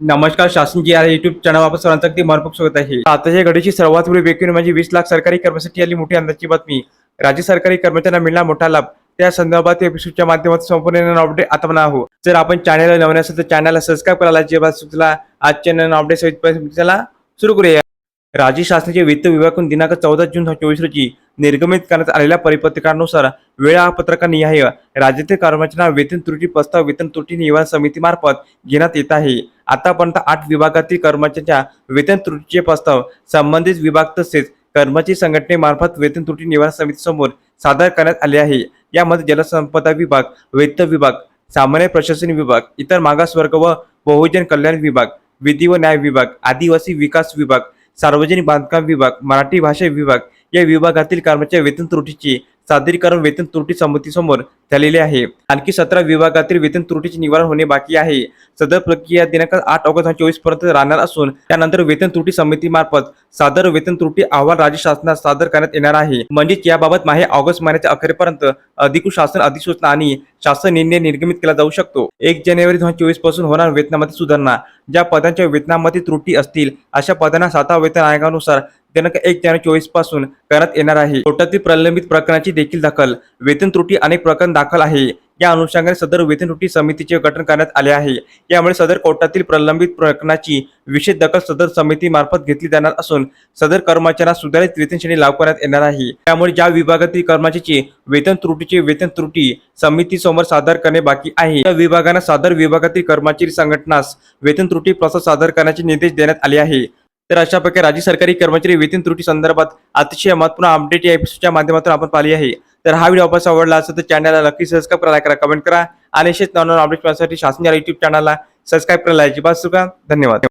नमस्कार शासन जी आहे युट्यूब चॅनल वापस सर्वांचं अगदी मनपूर्वक स्वागत आहे. आताच्या घडीची सर्वात मोठी बेकरी म्हणजे वीस लाख सरकारी कर्मचारी आली मोठी अंदाजची बातमी. राज्य सरकारी कर्मचाऱ्यांना मिळणार मोठा लाभ. त्या संदर्भात एपिसोडच्या माध्यमातून संपूर्ण अपडेट आता म्हणा आहो जर आपण चॅनल नवीन असेल तर चॅनलला सबस्क्राईब करायला जेव्हा सुचला आजच्या नवीन अपडेट सहित सुरू करूया. राज्य शासनाचे वित्त विभागाकडून दिनांक चौदा जून चोवीस रोजी निर्गमित करण्यात आलेल्या परिपत्रकानुसार वेळापत्रकानिहाय राज्यातील कर्मचाऱ्यांना वेतन त्रुटी प्रस्ताव वेतन त्रुटी निवारण समितीमार्फत घेण्यात येत आहे. आतापर्यंत आठ विभागातील कर्मचाऱ्यांच्या वेतन त्रुटीचे प्रस्ताव संबंधित विभाग तसेच कर्मचारी संघटनेमार्फत वेतन त्रुटी निवारण समितीसमोर सादर करण्यात आले आहे. यामध्ये जलसंपदा विभाग वित्त विभाग सामान्य प्रशासन विभाग इतर मागासवर्ग व बहुजन कल्याण विभाग विधी व न्याय विभाग आदिवासी विकास विभाग सार्वजनिक बांधकाम विभाग मराठी भाषा विभाग या विभागातील कर्मचारी वेतन त्रुटीची सादरीकरण वेतन त्रुटी समितीसमोर झालेले आहे. आणखी सतरा विभागातील वेतन त्रुटीचे निवारण होणे बाकी आहे. सदर प्रक्रिया दिनांक आठ ऑगस्ट चोवीसपर्यंत राहणार असून त्यानंतर वेतन त्रुटी समितीमार्फत सादर वेतन त्रुटी अहवाल राज्य शासनास सादर करण्यात येणार आहे. म्हणजेच याबाबत माहे ऑगस्ट महिन्याच्या अखेरपर्यंत अधिकृत शासन अधिसूचना आणि शासन निर्णय निर्गमित केला जाऊ शकतो. एक जानेवारी दोन हजार चोवीसपासून होणार वेतनामध्ये सुधारणा. ज्या पदांच्या वेतनामध्ये त्रुटी असतील अशा पदांना सातवा वेतन आयोगानुसार दिनांक एक जानेवारी चोवीसपासून करण्यात येणार आहे. कोर्टातील प्रलंबित प्रकरणाची देखील दाखल वेतन त्रुटी अनेक प्रकरण दाखल आहे. या अनुषंगाने सदर वेतन त्रुटी समितीचे गठन करण्यात आले आहे. यामुळे सदर कोर्टातील प्रलंबित प्रकरणाची विशेष दखल सदर समितीमार्फत घेतली जाणार असून सदर कर्मचाऱ्यांना सुधारित वेतन श्रेणी लागू करण्यात येणार आहे. त्यामुळे ज्या विभागातील कर्मचाऱ्याचे वेतन त्रुटीचे वेतन त्रुटी समिती समोर सादर करणे बाकी आहे. त्या विभागांना सादर विभागातील कर्मचारी संघटनास वेतन त्रुटी प्रस्ताव सादर करण्याचे निर्देश देण्यात आले आहे. तर अशा प्रकारे राज्य सरकारी कर्मचारी वेतन त्रुटी संदर्भात अतिशय महत्त्वपूर्ण अपडेट या एपिसोडच्या माध्यमातून आपण पाहिली आहे. तर हा व्हिडिओ आपण आवडला असेल तर चॅनलला नक्की सबस्क्राईब करायला करा कमेंट करा. आणि असेच नॉन अपडेट पाहण्यासाठी शासन या युट्यूब चॅनलला सबस्क्राईब करायला अजिबात चुका धन्यवाद.